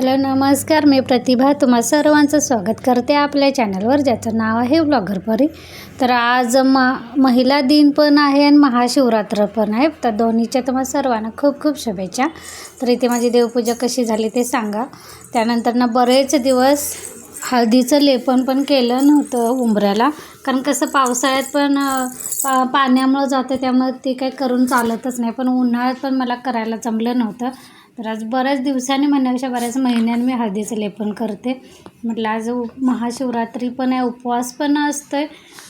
Hello नमस्कार. मी प्रतिभा. तुम्हा सर्वांचं स्वागत करते आपल्या चॅनलवर ज्याचं नाव आहे ब्लॉगर परी तर आज मा महिला दिन पण आहे आणि महाशिवरात्र पण आहे. तर दोन्हीच्या तुम्हाला सर्वांना खूप खूप शुभेच्छा. तर इथे माझी देवपूजा कशी झाली ते सांगा. त्यानंतर ना बरेच दिवस हळदीचं लेपन पण केलं नव्हतं उंबऱ्याला. कारण कसं पावसाळ्यात पण पा पाण्यामुळं जातं त्यामुळे ते काही करून चालतच नाही. पण उन्हाळ्यात पण मला करायला जमलं नव्हतं. तर आज बऱ्याच दिवसांनी म्हणण्यापेक्षा बऱ्याच महिन्यांनी मी हळदीचं लेपन करते. म्हटलं आज उ- महाशिवरात्री पण आहे उपवास पण असतोय.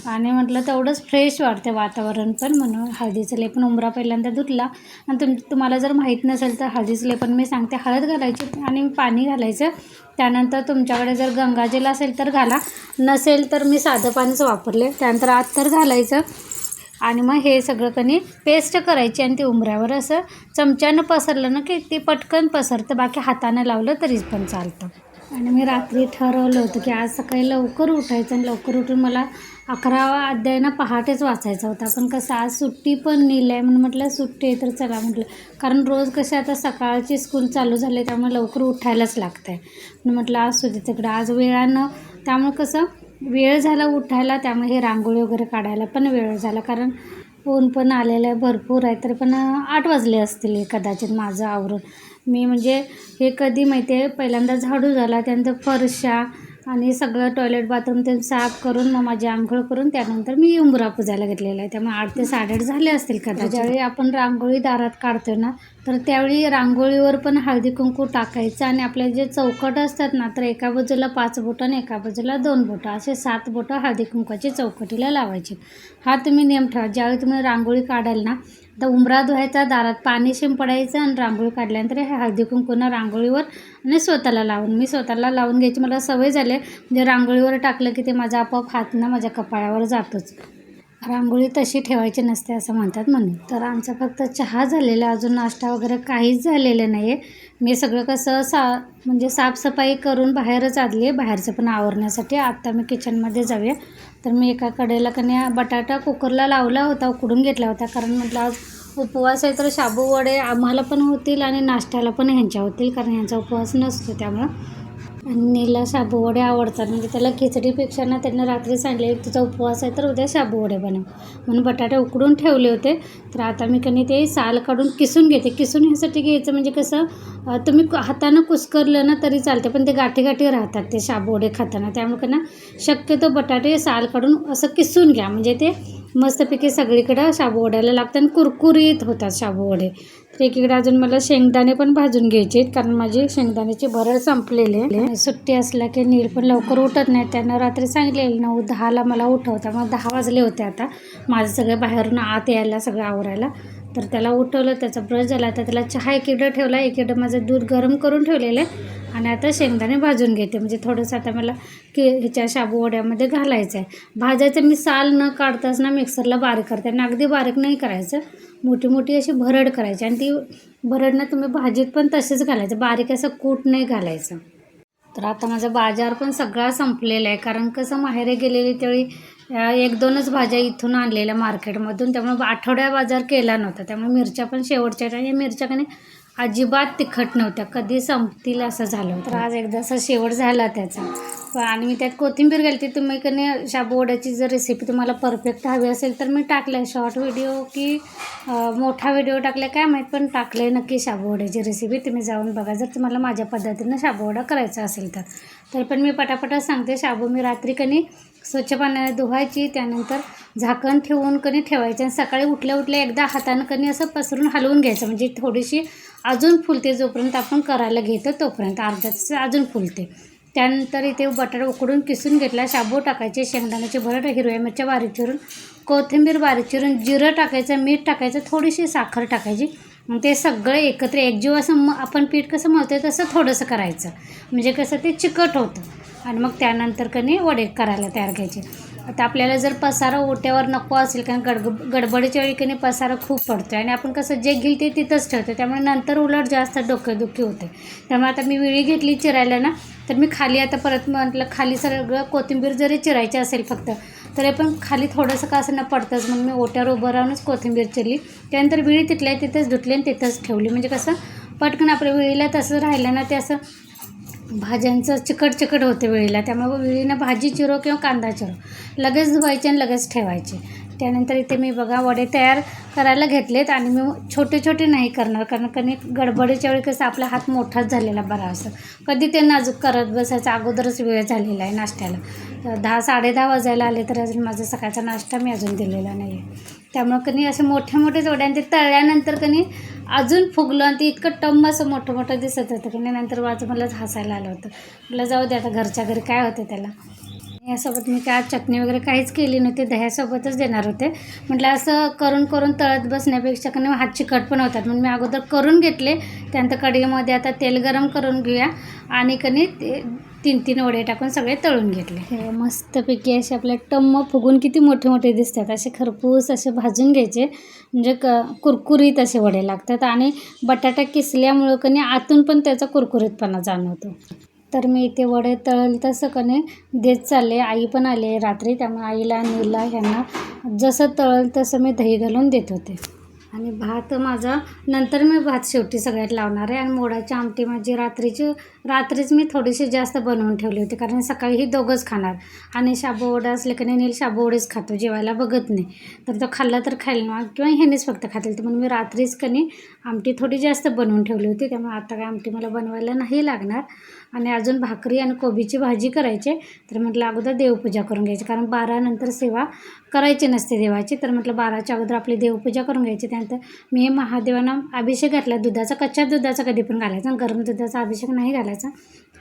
आणि म्हटलं तेवढंच फ्रेश वाटते वातावरण पण. म्हणून हळदीचं लेपन उंबरा पहिल्यांदा धुतला. आणि तुम तुम्हाला जर माहीत नसेल तर हळदीचं लेपन मी सांगते. हळद घालायची आणि पाणी घालायचं. त्यानंतर तुमच्याकडे जर गंगाजल असेल तर घाला. नसेल तर मी साधं पाणीच वापरले. त्यानंतर अत्तर घालायचं. आणि मग हे सगळं कणी पेस्ट करायची आणि ती उंबऱ्यावर असं चमच्यानं पसरलं ना की ते पटकन पसरतं बाकी हातानं लावलं तरीच पण चालतं. आणि मी रात्री ठरवलं होतं की आज सकाळी लवकर उठायचं आणि लवकर उठून मला अकरावा अध्याय ना पहाटेच वाचायचा होता. पण कसं आज सुट्टी पण नेली आहे म्हणून म्हटलं सुट्टी आहे तर चला म्हटलं. कारण रोज कसे आता सकाळची स्कूल चालू झाली त्यामुळे लवकर उठायलाच लागतं आहे म्हटलं आज सुद्धा तिकडं. आज वेळानं त्यामुळे कसं वेळ झाला उठायला त्यामुळे हे रांगोळी वगैरे काढायला पण वेळ झाला. कारण ऊन पण आलेलं आहे भरपूर आहे तरी पण आठ वाजले असतील हे कदाचित माझं आवरून. मी म्हणजे हे कधी माहिती आहे पहिल्यांदा झाडू झाला त्यानंतर फरशा आणि सगळं टॉयलेट बाथरूम ते साफ करून मग माझी आंघोळ करून त्यानंतर मी उंबरा पुजायला घेतलेला आहे. त्यामुळे आठ ते साडेआठ झाले असतील कदाचित. ज्यावेळी आपण रांगोळी दारात काढतो ना तर त्यावेळी रांगोळीवर पण हळदी कुंकू टाकायचं आणि आपले जे चौकट असतात ना तर एका बाजूला पाच बोटं आणि एका बाजूला दोन बोटं असे सात बोटं हळदी कुंकवाची चौकटीला लावायची. हा तुम्ही नियम ठेवा. ज्यावेळी तुम्ही रांगोळी काढाल ना तर उंबरा धुवायचा दारात पाणी शिंपडायचं आणि रांगोळी काढल्यानंतर हे हळदी कुंकूनं रांगोळीवर आणि स्वतःला लावून मी स्वतःला लावून घ्यायची. मला सवय झाली म्हणजे रांगोळीवर टाकलं की ते माझा आपोआप हात ना माझ्या कपाळावर जातोच. रांगोळी तशी ठेवायची नसते असं म्हणतात म्हणून. तर आमचा फक्त चहा झालेला आहे, अजून नाश्ता वगैरे काहीच झालेलं नाही आहे मी सगळं कसं सा म्हणजे साफसफाई करून बाहेरच आली आहे. बाहेरचं पण आवरण्यासाठी आत्ता मी किचनमध्ये जाऊया. तर मी एका कडेला कणी बटाटा कुकरला लावला होता उकडून घेतला होता. कारण म्हटलं आज उपवास आहे तर शाबू वडे आम्हाला पण होतील आणि नाश्त्याला पण ह्यांच्या होतील. कारण ह्यांचा उपवास नसतो त्यामुळं. नीला शाबू वडे आवडतात. म्हणजे त्याला खिचडीपेक्षा ना त्यांना रात्री सांगले तुझा उपवास आहे तर उद्या शाबू वडे बनव. म्हणून बटाटे उकडून ठेवले होते. तर आता मी कणी ते साल काढून किसून घेते. किसून ह्यासाठी घ्यायचं म्हणजे कसं तुम्ही कु- हातानं कुस्करलं ना तरी चालते पण ते गाठी गाठी राहतात ते शाबू वडे खाताना. त्यामुळे ना शक्यतो बटाटे साल काढून असं किसून घ्या. म्हणजे ते मस्तपैकी सगळीकडं शाबू वड्याला लागतं आणि कुरकुरीत होतात शाबू वडे. तर एकीकडे अजून मला शेंगदाणे पण भाजून घ्यायचे आहेत कारण माझी शेंगदाण्याची भरड संपलेले सुट्टी असल्या की नील पण लवकर उठत नाही. त्यांना रात्री सांगितलेलं नऊ दहाला मला उठवता. मग दहा वाजले होते आता. माझं सगळं बाहेरून आत यायला सगळं आवरायला. तर त्याला उठवलं त्याचा ब्रश झाला. तर त्याला चहा एकीकडं ठेवला. एकीकडं माझं दूध गरम करून ठेवलेलं आहे. आणि आता शेंगदाणे भाजून घेते. म्हणजे थोडंसं आता मला के ह्याच्या शाबू वड्यामध्ये घालायचं आहे भाजायचं मी साल न काढताच ना मिक्सरला बारीक करते. आणि अगदी बारीक नाही करायचं. मोठी मोठी अशी भरड करायची. आणि ती भरडनं तुम्ही भाजीत पण तसेच घालायचं. बारीक असं कूट नाही घालायचं. तर आता माझा बाजार पण सगळा संपलेला आहे. कारण कसं माहेरे गेलेली त्यावेळी एक दोनच भाज्या इथून आणलेल्या मार्केटमधून. त्यामुळे आठवड्या बाजार केला नव्हता. त्यामुळे मिरच्या पण शेवटच्या या मिरच्या कने अजिबात तिखट नव्हत्या. कधी संपतील असं झालं तर आज एकदा असा शेवट झाला त्याचा. आणि मी त्यात कोथिंबीर घालते. तुम्ही कधी शाबूवड्याची जर रेसिपी तुम्हाला परफेक्ट हवी असेल तर मी टाकलं शॉर्ट व्हिडिओ की मोठा व्हिडिओ टाकला काय माहीत पण टाकले नक्की शाबूवड्याची रेसिपी तुम्ही जाऊन बघा. जर तुम्हाला माझ्या पद्धतीनं शाबूवडा करायचा असेल तर. तर पण मी पटापटा सांगते. शाबू मी रात्री कणी स्वच्छ पाण्याने धुवायची. त्यानंतर झाकण ठेवून कणी ठेवायची. आणि सकाळी उठल्या उठल्या एकदा हातानं कणी असं पसरून हलवून घ्यायचं. म्हणजे थोडीशी अजून फुलते जोपर्यंत आपण करायला घेतो तोपर्यंत अर्धा तास अजून फुलते. त्यानंतर इथे बटाटा उकडून किसून घेतला शाबू टाकायचे शेंगदाण्याचे भरड हिरव्या मिरच्या बारीक चिरून कोथिंबीर बारीक चिरून जिरं टाकायचं मीठ टाकायचं थोडीशी साखर टाकायची. मग ते सगळं एकत्र एकजीव असं म आपण पीठ कसं मळतो तसं थोडंसं करायचं. म्हणजे कसं ते चिकट होतं. आणि मग त्यानंतर कणी वडे करायला तयार घ्यायचे. आता आपल्याला जर पसारा ओट्यावर नको असेल कारण गडग गडबडीच्या वेळी कणी पसारा खूप पडतो आणि आपण कसं जे घेईल ते तिथंच ठेवतो त्यामुळे नंतर उलट जास्त डोकेदुखी होते. त्यामुळे आता मी विळी घेतली चिरायला ना तर मी खाली आता परत म्हटलं खाली सगळं कोथिंबीर जरी चिरायची असेल फक्त तरी पण खाली थोडंसं का असं न पडतंच. मग मी ओट्यावर उभं राहूनच कोथिंबीर चिरली. त्यानंतर विळी तिथल्या तिथंच धुतली आणि तिथंच ठेवली. म्हणजे कसं पटकन आपल्या विळीला तसं राहिलं ना ते असं भाज्यांचं चिकट चिकट होते वेळीला. त्यामुळे वेळीनं भाजी चिरो किंवा कांदा चिरो. लगेच धुवायचे आणि लगेच ठेवायचे. त्यानंतर इथे मी बघा वडे तयार करायला घेतलेत आणि मी छोटे छोटे नाही करणार कारण कधी गडबडीच्या वेळी कसं आपला हात मोठाच झालेला बरा असं कधी ते नाजूक करत बसायचं अगोदरच वेळ झालेला आहे नाश्त्याला. दहा साडे दहा वाजायला आले तर अजून माझा सकाळचा नाश्ता मी अजून दिलेला नाही आहे त्यामुळं कनी असे मोठे मोठे जोड्यांचे आणि ते तळल्यानंतर कनी अजून फुगलं आणि ते इतकं टम्म असं मोठं मोठं दिसत होतं की नाही नंतर वाजून मला हसायला आलं होतं. म्हटलं जाऊ दे आता घरच्या घरी काय होतं त्याला? यासोबत मी काय चटणी वगैरे काहीच केली नव्हती दह्यासोबतच देणार होते. म्हटलं असं करून करून तळत बसण्यापेक्षा कारण हात चिकट पण होतात. म्हणून मी अगोदर करून घेतले. त्यानंतर कढईमध्ये आता तेल गरम करून घेऊया. आणि कणी ते तीन तीन वडे टाकून सगळे तळून घेतले. हे मस्तपैकी असे आपले टम्म फुगून किती मोठे मोठे दिसतात. असे खरपूस असे भाजून घ्यायचे. म्हणजे क कुरकुरीत असे वडे लागतात. आणि बटाटा किसल्यामुळं कणी आतून पण त्याचा कुरकुरीतपणा जाणवतो. तर मी इथे वडे तळल तसं कणे देत चालले. आई पण आले रात्री. त्यामुळे आईला नीला ह्यांना जसं तळल तसं मी दही घालून देत होते. आणि भात माझा नंतर मी भात शेवटी सगळ्यात लावणार आहे. आणि मोडाची आमटी माझी रात्रीची रात्रीच मी थोडीशी जास्त बनवून ठेवली होती कारण सकाळी ही दोघंच खाणार. आणि शाबू वडा असले की नाही नील शाबू वडेच खातो जेवायला बघत नाही. तर तो खाल्ला तर खाईल ना किंवा ह्यानेच फक्त खातील. तर म्हणून मी रात्रीच कनी आमटी थोडी जास्त बनवून ठेवली होती त्यामुळे आता काय आमटी मला बनवायला नाही लागणार. आणि अजून भाकरी आणि कोबीची भाजी करायची तर म्हटलं अगोदर देवपूजा करून घ्यायची कारण बारानंतर सेवा करायची नसते देवाची. तर म्हटलं बाराच्या अगोदर आपली देवपूजा करून घ्यायची. त्यानंतर मी महादेवांना अभिषेक घातला दुधाचा कच्च्या दुधाचा कधी पण घालायचा. गरम दुधाचा अभिषेक नाही घालायचा.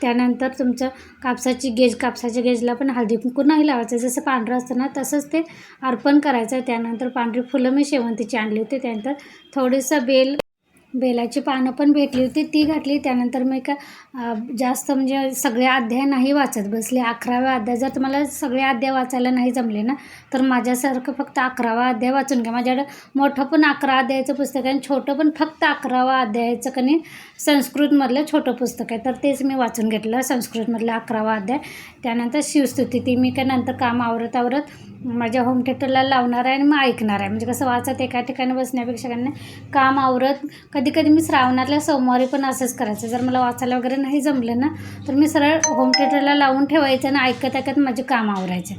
त्यानंतर तुमचं कापसाची गेज कापसाच्या गेजला पण हळदी कुंकू नाही लावायचं. जसं पांढरं असतं ना तसंच ते अर्पण करायचं. त्यानंतर पांढरी फुलं मी शेवंतीची आणली होती. त्यानंतर थोडंसं बेल बेलाची पानं पण भेटली होती ती घातली. त्यानंतर मी का जास्त म्हणजे सगळे अध्याय नाही वाचत. बसले अकराव्या अध्याय. जर तुम्हाला सगळे अध्याय वाचायला नाही जमले ना तर माझ्यासारखं फक्त अकरावा अध्याय वाचून घ्या. माझ्याकडं मोठं पण अकरा अध्यायाचं पुस्तक आहे आणि छोटं पण फक्त अकरावा अध्यायाचं कनी संस्कृतमधलं छोटं पुस्तक आहे. तर तेच मी वाचून घेतलं संस्कृतमधलं अकरावा अध्याय. त्यानंतर शिवस्तुती ती मी काय नंतर काम आवरत आवरत माझ्या होम थिएटरला लावणार आहे आणि मग ऐकणार आहे. म्हणजे कसं वाचत एका ठिकाणी बसण्यापेक्षा काय काम आवरत कधी कधी मी श्रावणातल्या सोमवारी पण असंच करायचं. जर मला वाचायला वगैरे नाही जमलं ना तर मी सरळ होम थिएटरला लावून ठेवायचं आणि ऐकत ऐकत माझे काम आवरायचे.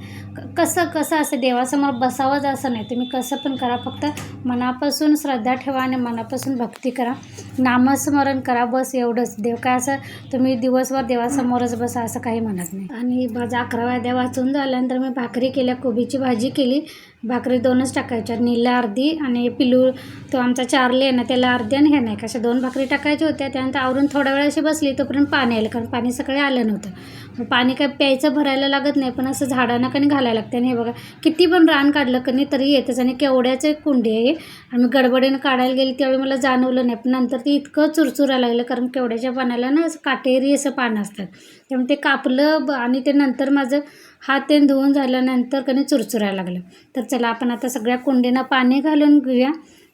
कसं कसं असं देवासमोर बसावंच असं नाही. तुम्ही कसं पण करा. फक्त मनापासून श्रद्धा ठेवा आणि मनापासून भक्ती करा. नामस्मरण करा. बस एवढंच. देव काय असं तुम्ही दिवसभर देवासमोरच बसा असं काही म्हणत नाही. आणि माझा अकराव्या अध्याय वाचून झाल्यानंतर मी भाकरी केल्या कोबीची भाजी केली. भाकरी दोनच टाकायच्या. नीला अर्धी आणि पिलू तो आमचा चारले आहे ना त्याला अर्धी आणि ह्या नाही कशा दोन भाकरी टाकायच्या होत्या. त्यानंतर आवरून थोड्या वेळ अशी बसली तोपर्यंत पाणी आलं कारण पाणी सकाळी आलं नव्हतं. मग पाणी काय प्यायचं भरायला लागत नाही पण असं झाडांना कणी घालायला लागतं आणि हे बघा किती पण रान काढलं कणी तरी येतच. आणि केवड्याचे कुंडी आहे आम्ही गडबडीनं काढायला गेली त्यावेळी मला जाणवलं नाही पण नंतर ते इतकं चुरचुरायला लागलं कारण केवड्याच्या पाण्याला ना असं काटेरी असं पानं असतात. त्यामुळे ते कापलं ब आणि ते नंतर माझं हात ते धुवून झाल्यानंतर कधी चुरचुरायला लागलं. तर चला आपण आता सगळ्या कुंडींना पाणी घालून घेऊया.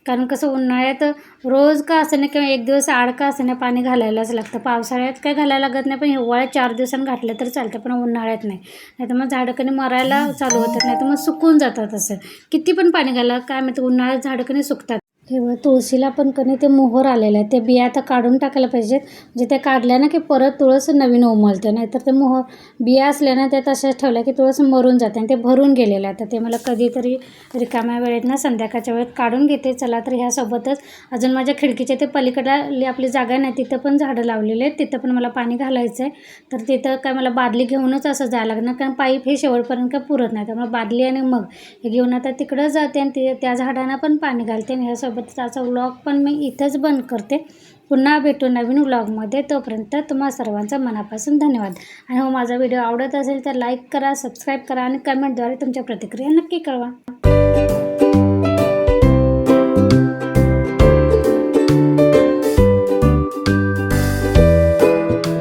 कारण कसं उन्हाळ्यात रोज का असं नाही किंवा एक दिवस आड का असं नाही पाणी घालायलाच लागतं. पावसाळ्यात काय घालायला लागत नाही पण हिवाळ्यात चार दिवसांनी घातलं तर चालतं पण उन्हाळ्यात नाही. नाही तर मग झाडं कधी मरायला चालू होतात नाही तर मग सुकून जातात असं. किती पण पाणी घाला काय माहिती उन्हाळ्यात झाडं कधी सुकतात. तेव्हा तुळशीला पण कणी ते मोहर आलेलं आहे. ते बिया आता काढून टाकायला पाहिजेत. म्हणजे ते काढल्या ना की परत तुळस नवीन उमलते. नाहीतर ते मोहर बिया असल्यानं त्या तशाच ठेवल्या की तुळस मरून जाते आणि ते भरून गेलेलं आहे. तर ते मला कधीतरी रिकाम्या वेळेत ना संध्याकाळच्या वेळेत काढून घेते. चला तर ह्यासोबतच अजून माझ्या खिडकीच्या ते पलीकडली आपली जागा नाही तिथं पण झाडं लावलेले आहेत. तिथं पण मला पाणी घालायचं आहे. तर तिथं काय मला बादली घेऊनच असं जायला लागणार कारण पाईप हे शेवटपर्यंत काय पुरत नाही. त्यामुळे बादली आणि मग हे घेऊन आता तिकडं जाते आणि ते त्या झाडांना पण पाणी घालते आणि ह्यासोबत त्याचा व्लॉग पण मी इथंच बंद करते. पुन्हा भेटू नवीन व्लॉगमध्ये तोपर्यंत तुम्हा सर्वांचा मनापासून धन्यवाद. आणि हो माझा व्हिडिओ आवडत असेल तर लाईक करा सबस्क्राईब करा आणि कमेंटद्वारे तुमच्या प्रतिक्रिया नक्की कळवा.